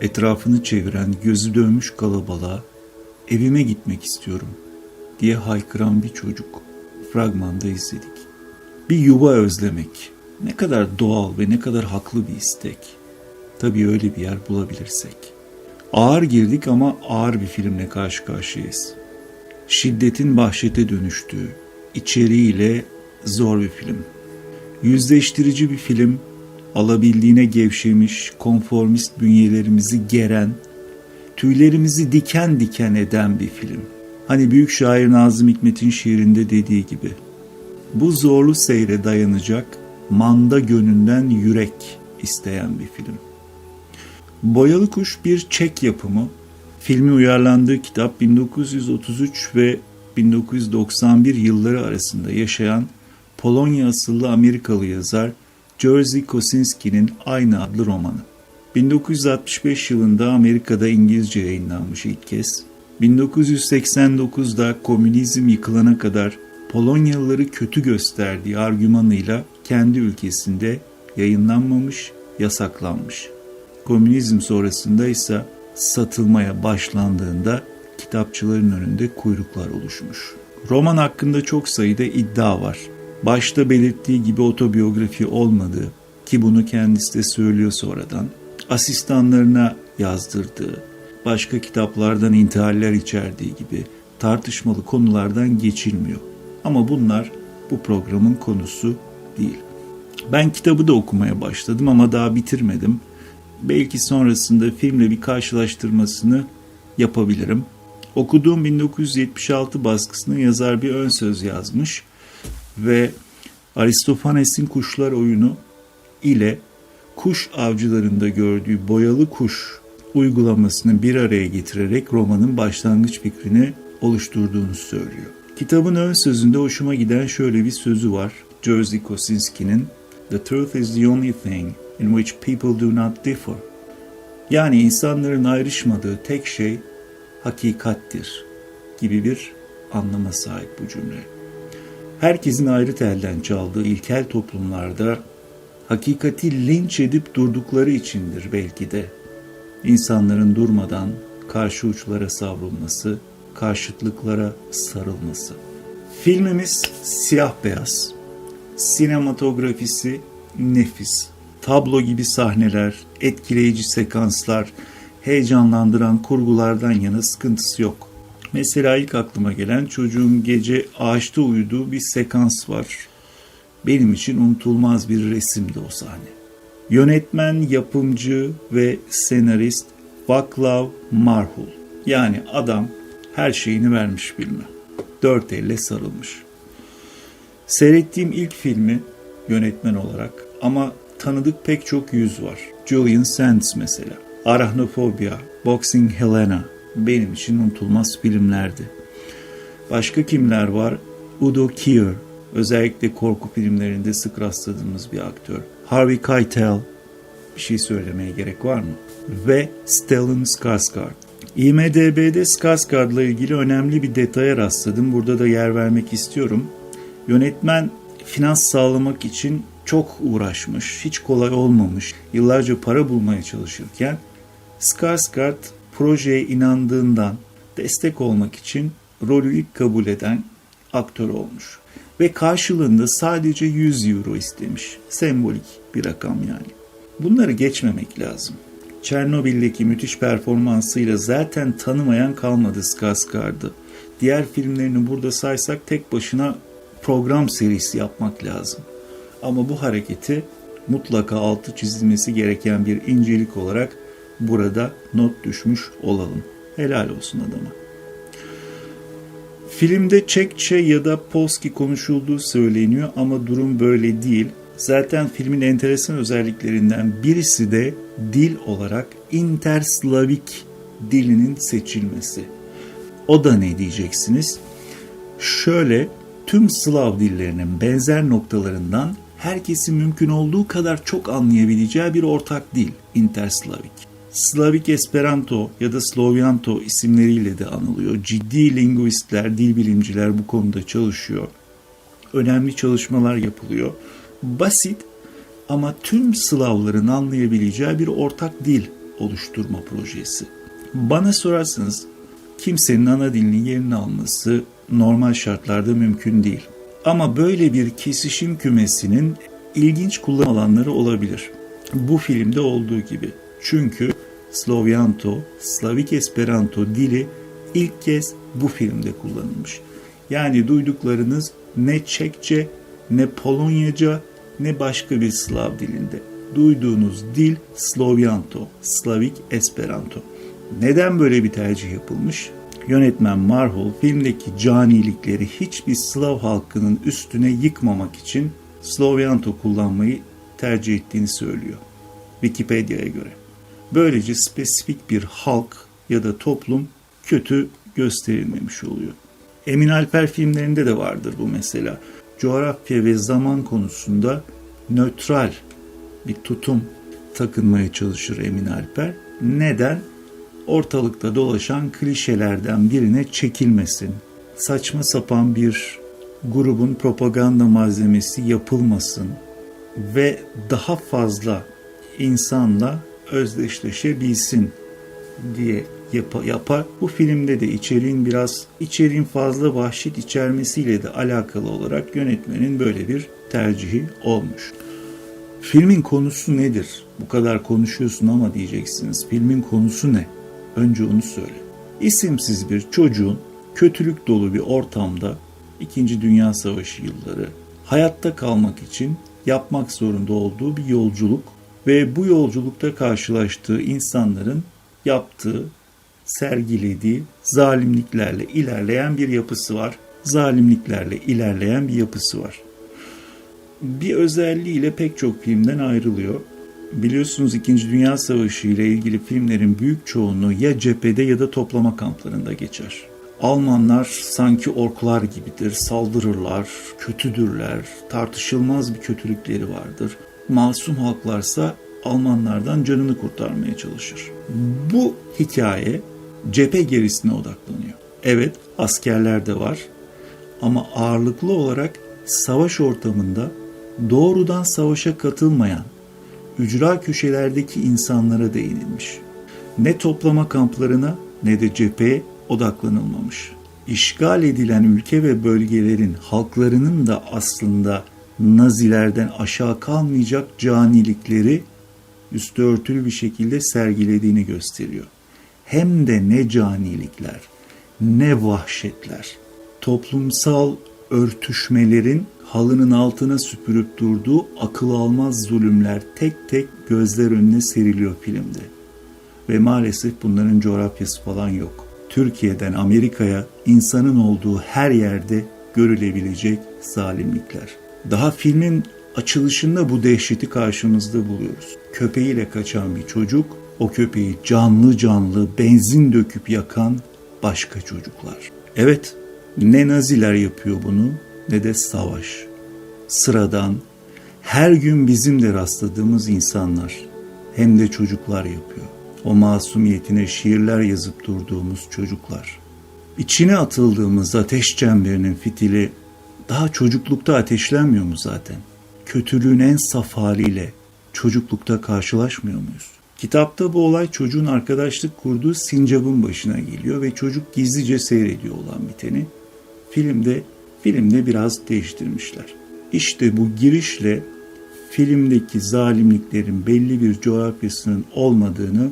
Etrafını çeviren gözü dönmüş kalabalığa evime gitmek istiyorum diye haykıran bir çocuk fragmanda izledik. Bir yuva özlemek ne kadar doğal ve ne kadar haklı bir istek. Tabii öyle bir yer bulabilirsek. Ağır girdik ama ağır bir filmle karşı karşıyayız. Şiddetin vahşete dönüştüğü, içeriğiyle zor bir film. Yüzleştirici bir film, alabildiğine gevşemiş, konformist bünyelerimizi geren, tüylerimizi diken diken eden bir film. Hani büyük şair Nazım Hikmet'in şiirinde dediği gibi. Bu zorlu seyre dayanacak, manda gönünden yürek isteyen bir film. Boyalı Kuş bir Çek yapımı. Filmi uyarlandığı kitap 1933 ve 1991 yılları arasında yaşayan Polonya asıllı Amerikalı yazar Jerzy Kosinski'nin aynı adlı romanı. 1965 yılında Amerika'da İngilizce yayınlanmış ilk kez. 1989'da komünizm yıkılana kadar Polonyalıları kötü gösterdiği argümanıyla kendi ülkesinde yayınlanmamış, yasaklanmış. Komünizm sonrasında ise satılmaya başlandığında kitapçıların önünde kuyruklar oluşmuş. Roman hakkında çok sayıda iddia var. Başta belirttiği gibi otobiyografi olmadığı ki bunu kendisi de söylüyor sonradan. Asistanlarına yazdırdığı, başka kitaplardan intihaller içerdiği gibi tartışmalı konulardan geçilmiyor. Ama bunlar bu programın konusu değil. Ben kitabı da okumaya başladım ama daha bitirmedim. Belki sonrasında filmle bir karşılaştırmasını yapabilirim. Okuduğum 1976 baskısını yazar bir ön söz yazmış ve Aristofanes'in kuşlar oyunu ile kuş avcılarında gördüğü boyalı kuş uygulamasını bir araya getirerek romanın başlangıç fikrini oluşturduğunu söylüyor. Kitabın ön sözünde hoşuma giden şöyle bir sözü var. Jerzy Kosinski'nin The truth is the only thing in which people do not differ. Yani insanların ayrışmadığı tek şey hakikattir gibi bir anlama sahip bu cümle. Herkesin ayrı telden çaldığı ilkel toplumlarda hakikati linç edip durdukları içindir belki de. İnsanların durmadan karşı uçlara savrulması, karşıtlıklara sarılması. Filmimiz siyah beyaz. Sinematografisi nefis. Tablo gibi sahneler, etkileyici sekanslar, heyecanlandıran kurgulardan yana sıkıntısı yok. Mesela ilk aklıma gelen çocuğun gece ağaçta uyuduğu bir sekans var. Benim için unutulmaz bir resimdi o sahne. Yönetmen, yapımcı ve senarist Vaclav Marhul. Yani adam her şeyini vermiş filme. Dört elle sarılmış. Seyrettiğim ilk filmi yönetmen olarak ama tanıdık pek çok yüz var. Julian Sands mesela. Arachnophobia, Boxing Helena benim için unutulmaz filmlerdi. Başka kimler var? Udo Kier, özellikle korku filmlerinde sık rastladığımız bir aktör. Harvey Keitel, bir şey söylemeye gerek var mı? Ve Stellan Skarsgård. IMDB'de Skarsgård'la ilgili önemli bir detaya rastladım. Burada da yer vermek istiyorum. Yönetmen finans sağlamak için çok uğraşmış, hiç kolay olmamış. Yıllarca para bulmaya çalışırken Skarsgård projeye inandığından destek olmak için rolü ilk kabul eden aktör olmuş. Ve karşılığında sadece 100 euro istemiş. Sembolik bir rakam yani. Bunları geçmemek lazım. Çernobil'deki müthiş performansıyla zaten tanımayan kalmadı Skarsgård'ı. Diğer filmlerini burada saysak tek başına program serisi yapmak lazım. Ama bu hareketi mutlaka altı çizilmesi gereken bir incelik olarak burada not düşmüş olalım. Helal olsun adama. Filmde Çekçe ya da Polski konuşulduğu söyleniyor ama durum böyle değil. Zaten filmin enteresan özelliklerinden birisi de dil olarak interslavik dilinin seçilmesi. O da ne diyeceksiniz? Şöyle tüm Slav dillerinin benzer noktalarından herkesin mümkün olduğu kadar çok anlayabileceği bir ortak dil, Interslavik. Slavik Esperanto ya da Slovyanto isimleriyle de anılıyor. Ciddi linguistler, dil bilimciler bu konuda çalışıyor. Önemli çalışmalar yapılıyor. Basit ama tüm Slavların anlayabileceği bir ortak dil oluşturma projesi. Bana sorarsanız kimsenin ana dilinin yerini alması normal şartlarda mümkün değil. Ama böyle bir kesişim kümesinin ilginç kullanım alanları olabilir. Bu filmde olduğu gibi. Çünkü Slovyanto, Slavik Esperanto dili ilk kez bu filmde kullanılmış. Yani duyduklarınız ne Çekçe, ne Polonyaca, ne başka bir Slav dilinde. Duyduğunuz dil Slovyanto, Slavik Esperanto. Neden böyle bir tercih yapılmış? Yönetmen Marhol filmdeki canilikleri hiçbir Slav halkının üstüne yıkmamak için Slovyanto kullanmayı tercih ettiğini söylüyor. Wikipedia'ya göre. Böylece spesifik bir halk ya da toplum kötü gösterilmemiş oluyor. Emin Alper filmlerinde de vardır bu mesela. Coğrafya ve zaman konusunda nötral bir tutum takınmaya çalışır Emin Alper. Neden? Ortalıkta dolaşan klişelerden birine çekilmesin. Saçma sapan bir grubun propaganda malzemesi yapılmasın ve daha fazla insanla özdeşleşebilsin diye yap- yapar. Bu filmde de içeriğin biraz içeriğin fazla vahşet içermesiyle de alakalı olarak yönetmenin böyle bir tercihi olmuş. Filmin konusu nedir? Bu kadar konuşuyorsun ama diyeceksiniz. Filmin konusu ne? Önce onu söyle. İsimsiz bir çocuğun kötülük dolu bir ortamda İkinci Dünya Savaşı yılları hayatta kalmak için yapmak zorunda olduğu bir yolculuk ve bu yolculukta karşılaştığı insanların yaptığı, sergilediği zalimliklerle ilerleyen bir yapısı var. Zalimliklerle ilerleyen bir yapısı var. Bir özelliğiyle pek çok filmden ayrılıyor. Biliyorsunuz İkinci Dünya Savaşı ile ilgili filmlerin büyük çoğunluğu ya cephede ya da toplama kamplarında geçer. Almanlar sanki orklar gibidir, saldırırlar, kötüdürler, tartışılmaz bir kötülükleri vardır. Masum halklarsa Almanlardan canını kurtarmaya çalışır. Bu hikaye cephe gerisine odaklanıyor. Evet askerler de var ama ağırlıklı olarak savaş ortamında doğrudan savaşa katılmayan ücra köşelerdeki insanlara değinilmiş. Ne toplama kamplarına ne de cepheye odaklanılmamış. İşgal edilen ülke ve bölgelerin halklarının da aslında Nazilerden aşağı kalmayacak canilikleri üstü örtülü bir şekilde sergilediğini gösteriyor. Hem de ne canilikler, ne vahşetler. Toplumsal örtüşmelerin halının altına süpürüp durduğu akıl almaz zulümler tek tek gözler önüne seriliyor filmde. Ve maalesef bunların coğrafyası falan yok. Türkiye'den Amerika'ya insanın olduğu her yerde görülebilecek zalimlikler. Daha filmin açılışında bu dehşeti karşımızda buluyoruz. Köpeğiyle kaçan bir çocuk, o köpeği canlı canlı benzin döküp yakan başka çocuklar. Evet, ne Naziler yapıyor bunu ne de savaş. Sıradan, her gün bizim de rastladığımız insanlar hem de çocuklar yapıyor. O masumiyetine şiirler yazıp durduğumuz çocuklar. İçine atıldığımız ateş çemberinin fitili daha çocuklukta ateşlenmiyor mu zaten? Kötülüğün en saf haliyle çocuklukta karşılaşmıyor muyuz? Kitapta bu olay çocuğun arkadaşlık kurduğu sincabın başına geliyor ve çocuk gizlice seyrediyor olan biteni. Filmde filmde biraz değiştirmişler. İşte bu girişle filmdeki zalimliklerin belli bir coğrafyasının olmadığını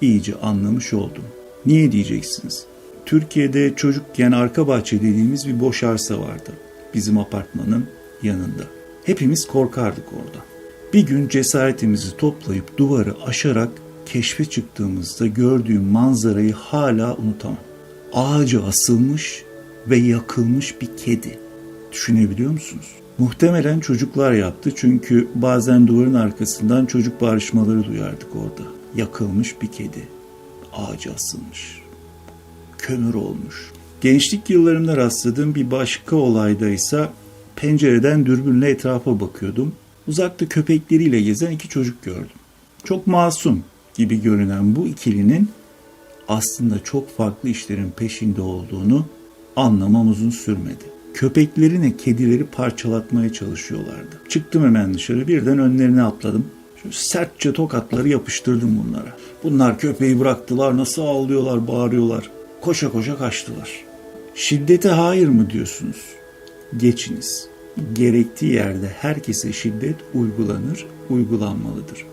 iyice anlamış oldum. Niye diyeceksiniz? Türkiye'de çocukken arka bahçe dediğimiz bir boş arsa vardı. Bizim apartmanın yanında. Hepimiz korkardık orada. Bir gün cesaretimizi toplayıp duvarı aşarak keşfe çıktığımızda gördüğüm manzarayı hala unutamam. Ağaca asılmış ve yakılmış bir kedi. Düşünebiliyor musunuz? Muhtemelen çocuklar yaptı çünkü bazen duvarın arkasından çocuk bağırışmaları duyardık orada. Yakılmış bir kedi. Ağaca asılmış. Kömür olmuş. Gençlik yıllarımda rastladığım bir başka olayda ise pencereden dürbünle etrafa bakıyordum. Uzakta köpekleriyle gezen iki çocuk gördüm. Çok masum gibi görünen bu ikilinin aslında çok farklı işlerin peşinde olduğunu anlamam uzun sürmedi. Köpeklerine kedileri parçalatmaya çalışıyorlardı. Çıktım hemen dışarı birden önlerine atladım. Şöyle sertçe tokatları yapıştırdım bunlara. Bunlar köpeği bıraktılar nasıl ağlıyorlar bağırıyorlar. Koşa koşa kaçtılar. Şiddete hayır mı diyorsunuz? Geçiniz. Gerektiği yerde herkese şiddet uygulanır, uygulanmalıdır.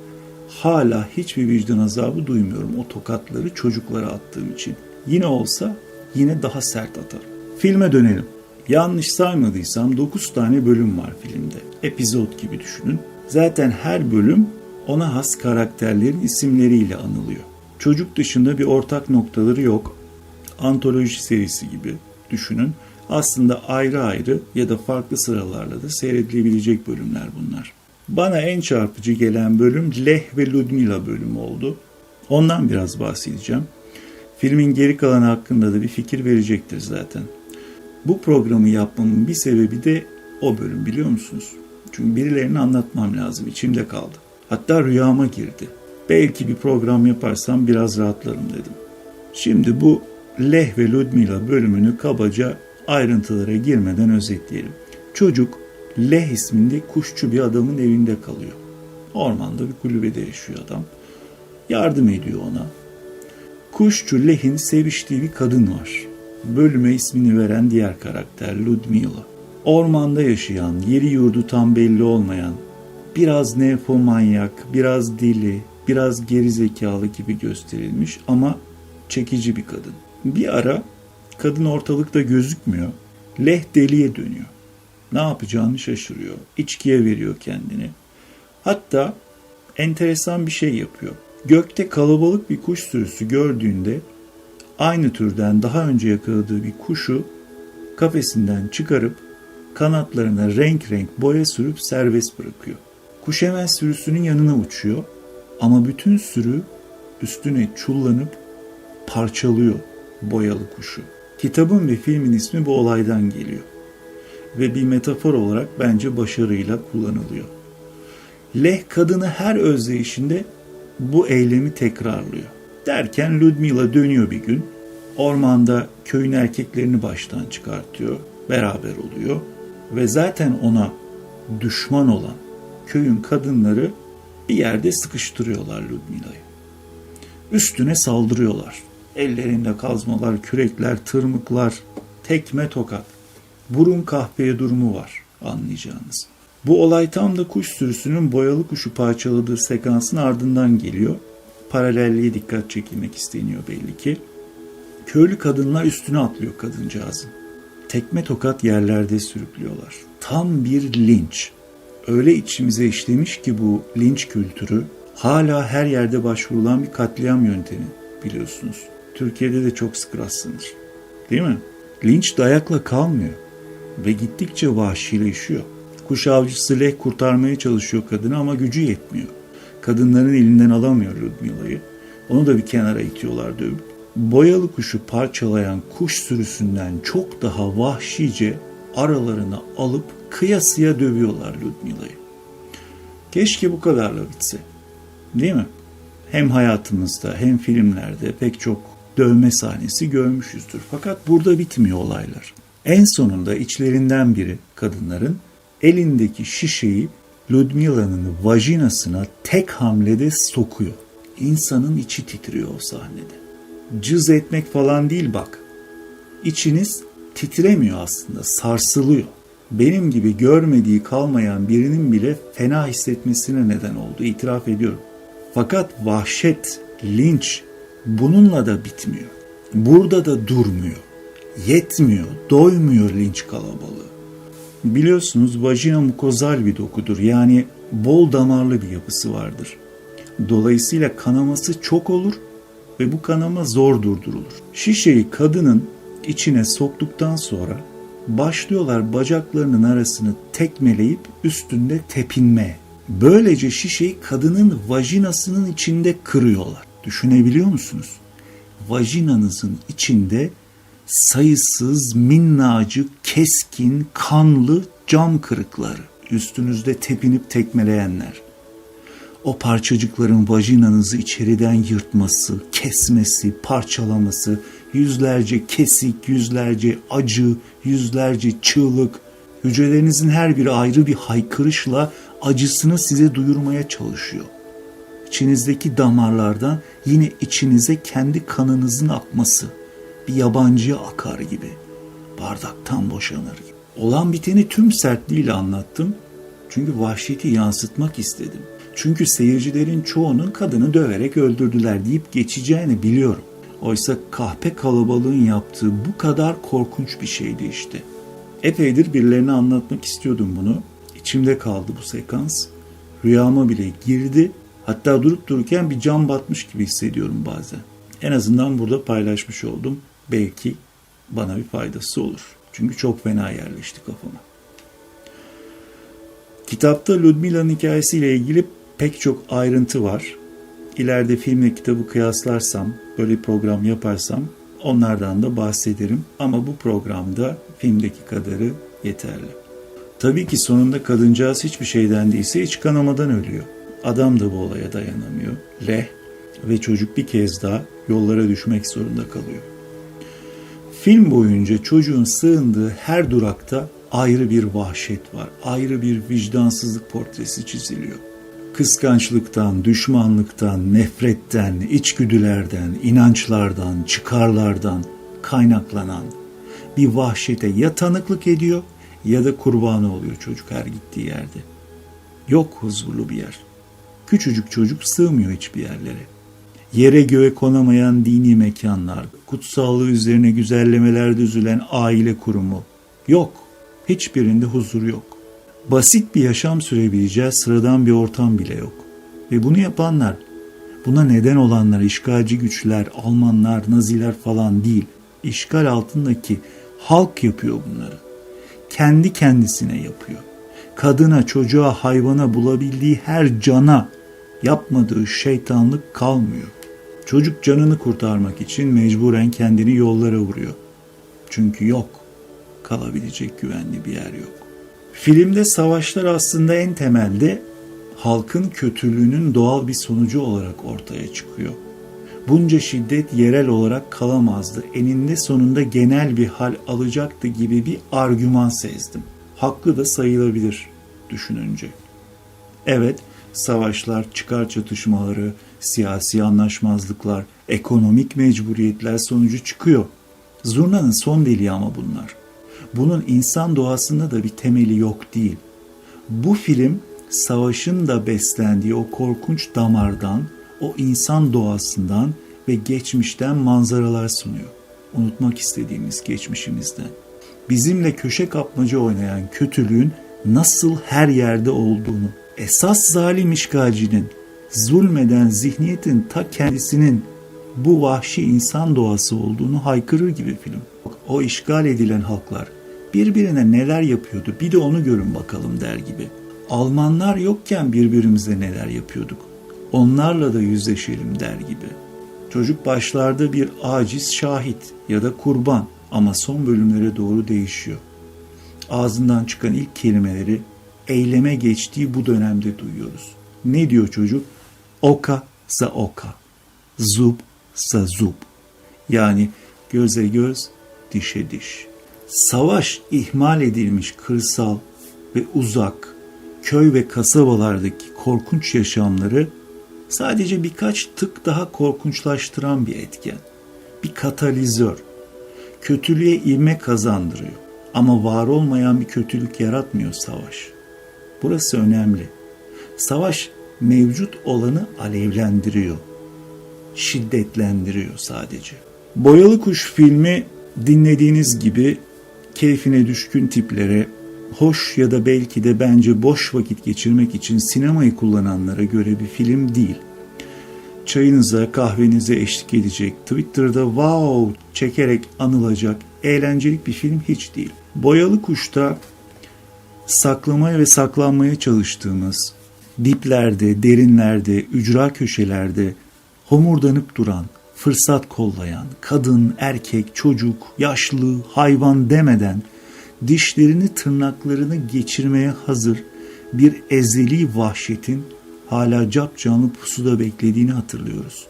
Hala hiçbir vicdan azabı duymuyorum o tokatları çocuklara attığım için. Yine olsa yine daha sert atarım. Filme dönelim. Yanlış saymadıysam 9 tane bölüm var filmde. Epizod gibi düşünün. Zaten her bölüm ona has karakterlerin isimleriyle anılıyor. Çocuk dışında bir ortak noktaları yok. Antoloji serisi gibi düşünün. Aslında ayrı ayrı ya da farklı sıralarla da seyredilebilecek bölümler bunlar. Bana en çarpıcı gelen bölüm Leh ve Ludmila bölümü oldu. Ondan biraz bahsedeceğim. Filmin geri kalanı hakkında da bir fikir verecektir zaten. Bu programı yapmamın bir sebebi de o bölüm biliyor musunuz? Çünkü birilerine anlatmam lazım. içimde kaldı. Hatta rüyama girdi. Belki bir program yaparsam biraz rahatlarım dedim. Şimdi bu Leh ve Ludmila bölümünü kabaca ayrıntılara girmeden özetleyelim. Çocuk Leh isminde kuşçu bir adamın evinde kalıyor. Ormanda bir kulübede yaşıyor adam. Yardım ediyor ona. Kuşçu Leh'in seviştiği bir kadın var. Bölüme ismini veren diğer karakter Ludmila. Ormanda yaşayan, yeri yurdu tam belli olmayan, biraz nefomanyak, biraz dili, biraz gerizekalı gibi gösterilmiş ama çekici bir kadın. Bir ara kadın ortalıkta gözükmüyor. Leh deliye dönüyor. Ne yapacağını şaşırıyor. İçkiye veriyor kendini. Hatta enteresan bir şey yapıyor. Gökte kalabalık bir kuş sürüsü gördüğünde aynı türden daha önce yakaladığı bir kuşu kafesinden çıkarıp kanatlarına renk renk boya sürüp serbest bırakıyor. Kuş hemen sürüsünün yanına uçuyor ama bütün sürü üstüne çullanıp parçalıyor boyalı kuşu. Kitabın ve filmin ismi bu olaydan geliyor ve bir metafor olarak bence başarıyla kullanılıyor. Leh kadını her özdeyişinde bu eylemi tekrarlıyor. Derken Ludmila dönüyor bir gün. Ormanda köyün erkeklerini baştan çıkartıyor. Beraber oluyor. Ve zaten ona düşman olan köyün kadınları bir yerde sıkıştırıyorlar Ludmila'yı. Üstüne saldırıyorlar. Ellerinde kazmalar, kürekler, tırmıklar, tekme tokat. Burun kahpeye durumu var anlayacağınız. Bu olay tam da kuş sürüsünün boyalı kuşu parçaladığı sekansın ardından geliyor. Paralelliğe dikkat çekilmek isteniyor belli ki. Köylü kadınlar üstüne atlıyor kadıncağızın. Tekme tokat yerlerde sürüklüyorlar. Tam bir linç. Öyle içimize işlemiş ki bu linç kültürü hala her yerde başvurulan bir katliam yöntemi biliyorsunuz. Türkiye'de de çok sık rastlanır. Değil mi? Linç dayakla kalmıyor ve gittikçe vahşileşiyor. Kuş avcısı Leh kurtarmaya çalışıyor kadını ama gücü yetmiyor. Kadınların elinden alamıyor Ludmila'yı. Onu da bir kenara itiyorlar dövüp. Boyalı kuşu parçalayan kuş sürüsünden çok daha vahşice aralarına alıp kıyasıya dövüyorlar Ludmila'yı. Keşke bu kadarla bitse. Değil mi? Hem hayatımızda hem filmlerde pek çok dövme sahnesi görmüşüzdür. Fakat burada bitmiyor olaylar. En sonunda içlerinden biri kadınların elindeki şişeyi Ludmila'nın vajinasına tek hamlede sokuyor. İnsanın içi titriyor o sahnede. Cız etmek falan değil bak. İçiniz titremiyor aslında, sarsılıyor. Benim gibi görmediği kalmayan birinin bile fena hissetmesine neden oldu, itiraf ediyorum. Fakat vahşet, linç bununla da bitmiyor. Burada da durmuyor. Yetmiyor, doymuyor linç kalabalığı. Biliyorsunuz vajina mukozal bir dokudur. Yani bol damarlı bir yapısı vardır. Dolayısıyla kanaması çok olur ve bu kanama zor durdurulur. Şişeyi kadının içine soktuktan sonra başlıyorlar bacaklarının arasını tekmeleyip üstünde tepinmeye. Böylece şişeyi kadının vajinasının içinde kırıyorlar. Düşünebiliyor musunuz? Vajinanızın içinde sayısız minnacık, keskin, kanlı cam kırıkları, üstünüzde tepinip tekmeleyenler, o parçacıkların vajinanızı içeriden yırtması, kesmesi, parçalaması, yüzlerce kesik, yüzlerce acı, yüzlerce çığlık, hücrelerinizin her biri ayrı bir haykırışla acısını size duyurmaya çalışıyor. İçinizdeki damarlardan yine içinize kendi kanınızın akması, bir yabancıya akar gibi, bardaktan boşanır gibi. Olan biteni tüm sertliğiyle anlattım. Çünkü vahşeti yansıtmak istedim. Çünkü seyircilerin çoğunun kadını döverek öldürdüler deyip geçeceğini biliyorum. Oysa kahpe kalabalığın yaptığı bu kadar korkunç bir şeydi işte. Epeydir birilerine anlatmak istiyordum bunu. İçimde kaldı bu sekans. Rüyama bile girdi. Hatta durup dururken bir cam batmış gibi hissediyorum bazen. En azından burada paylaşmış oldum. Belki bana bir faydası olur. Çünkü çok fena yerleşti kafama. Kitapta Ludmila'nın hikayesiyle ilgili pek çok ayrıntı var. İleride filmle kitabı kıyaslarsam, böyle program yaparsam onlardan da bahsederim. Ama bu programda filmdeki kadarı yeterli. Tabii ki sonunda kadıncağız hiçbir şeyden değilse iç kanamadan ölüyor. Adam da bu olaya dayanamıyor. Leh ve çocuk bir kez daha yollara düşmek zorunda kalıyor. Film boyunca çocuğun sığındığı her durakta ayrı bir vahşet var. Ayrı bir vicdansızlık portresi çiziliyor. Kıskançlıktan, düşmanlıktan, nefretten, içgüdülerden, inançlardan, çıkarlardan kaynaklanan bir vahşete ya tanıklık ediyor ya da kurbanı oluyor çocuk her gittiği yerde. Yok huzurlu bir yer. Küçücük çocuk sığmıyor hiçbir yerlere. Yere göğe konamayan dini mekanlar, kutsallığı üzerine güzellemeler düzülen aile kurumu. Yok. Hiçbirinde huzur yok. Basit bir yaşam sürebileceği sıradan bir ortam bile yok. Ve bunu yapanlar, buna neden olanlar işgalci güçler, Almanlar, Naziler falan değil. İşgal altındaki halk yapıyor bunları. Kendi kendisine yapıyor. Kadına, çocuğa, hayvana bulabildiği her cana yapmadığı şeytanlık kalmıyor. Çocuk canını kurtarmak için mecburen kendini yollara vuruyor. Çünkü yok. Kalabilecek güvenli bir yer yok. Filmde savaşlar aslında en temelde halkın kötülüğünün doğal bir sonucu olarak ortaya çıkıyor. Bunca şiddet yerel olarak kalamazdı. Eninde sonunda genel bir hal alacaktı gibi bir argüman sezdim. Haklı da sayılabilir düşününce. Evet, savaşlar, çıkar çatışmaları, siyasi anlaşmazlıklar, ekonomik mecburiyetler sonucu çıkıyor. Zurnanın son deliği ama bunlar. Bunun insan doğasında da bir temeli yok değil. Bu film savaşın da beslendiği o korkunç damardan, o insan doğasından ve geçmişten manzaralar sunuyor. Unutmak istediğimiz geçmişimizden. Bizimle köşe kapmaca oynayan kötülüğün nasıl her yerde olduğunu, esas zalim işgalcinin, zulmeden zihniyetin ta kendisinin bu vahşi insan doğası olduğunu haykırır gibi film. O işgal edilen halklar birbirine neler yapıyordu bir de onu görün bakalım der gibi. Almanlar yokken birbirimize neler yapıyorduk. Onlarla da yüzleşelim der gibi. Çocuk başlarda bir aciz şahit ya da kurban ama son bölümlere doğru değişiyor. Ağzından çıkan ilk kelimeleri eyleme geçtiği bu dönemde duyuyoruz. Ne diyor çocuk? Oka sa oka, zub sa zub. Yani göze göz, dişe diş. Savaş ihmal edilmiş kırsal ve uzak, köy ve kasabalardaki korkunç yaşamları sadece birkaç tık daha korkunçlaştıran bir etken. Bir katalizör. Kötülüğe ivme kazandırıyor. Ama var olmayan bir kötülük yaratmıyor savaş. Burası önemli. Savaş mevcut olanı alevlendiriyor. Şiddetlendiriyor sadece. Boyalı Kuş filmi dinlediğiniz gibi keyfine düşkün tiplere, hoş ya da belki de bence boş vakit geçirmek için sinemayı kullananlara göre bir film değil. Çayınıza, kahvenize eşlik edecek, Twitter'da wow çekerek anılacak eğlencelik bir film hiç değil. Boyalı Kuş'ta saklamaya ve saklanmaya çalıştığımız, diplerde, derinlerde, ücra köşelerde homurdanıp duran, fırsat kollayan, kadın, erkek, çocuk, yaşlı, hayvan demeden dişlerini tırnaklarını geçirmeye hazır bir ezeli vahşetin hala cap canlı pusuda beklediğini hatırlıyoruz.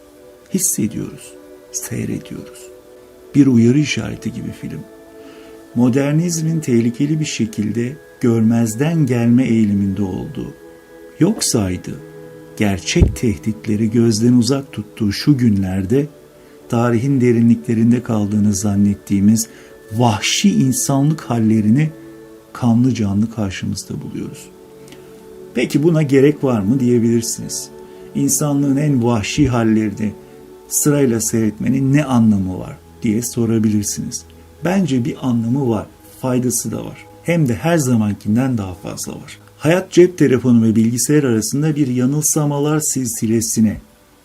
Hissediyoruz, seyrediyoruz. Bir uyarı işareti gibi film. Modernizmin tehlikeli bir şekilde görmezden gelme eğiliminde olduğu, yok saydığı, gerçek tehditleri gözden uzak tuttuğu şu günlerde tarihin derinliklerinde kaldığını zannettiğimiz vahşi insanlık hallerini kanlı canlı karşımızda buluyoruz. Peki buna gerek var mı diyebilirsiniz. İnsanlığın en vahşi hallerini sırayla seyretmenin ne anlamı var diye sorabilirsiniz. Bence bir anlamı var, faydası da var. Hem de her zamankinden daha fazla var. Hayat cep telefonu ve bilgisayar arasında bir yanılsamalar silsilesine,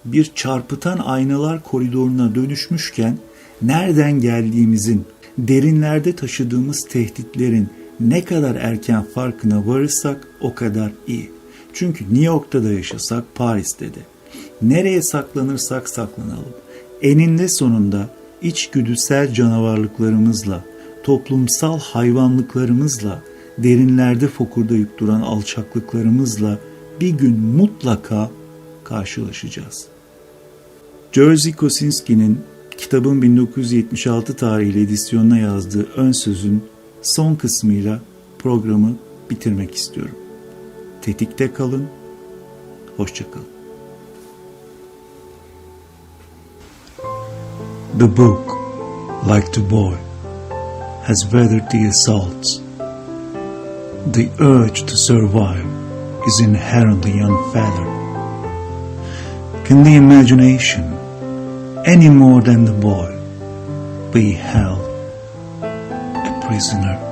bir çarpıtan aynalar koridoruna dönüşmüşken nereden geldiğimizin, derinlerde taşıdığımız tehditlerin ne kadar erken farkına varırsak o kadar iyi. Çünkü New York'ta da yaşasak Paris'te de. Nereye saklanırsak saklanalım. Eninde sonunda içgüdüsel canavarlıklarımızla, toplumsal hayvanlıklarımızla, derinlerde fokurdayıp duran alçaklıklarımızla bir gün mutlaka karşılaşacağız. Jerzy Kosinski'nin kitabın 1976 tarihli edisyonuna yazdığı ön sözün son kısmıyla programı bitirmek istiyorum. Tetikte kalın, hoşçakalın. The book, like the boy, has weathered the assaults. The urge to survive is inherently unfettered. Can the imagination, any more than the boy, be held prisoner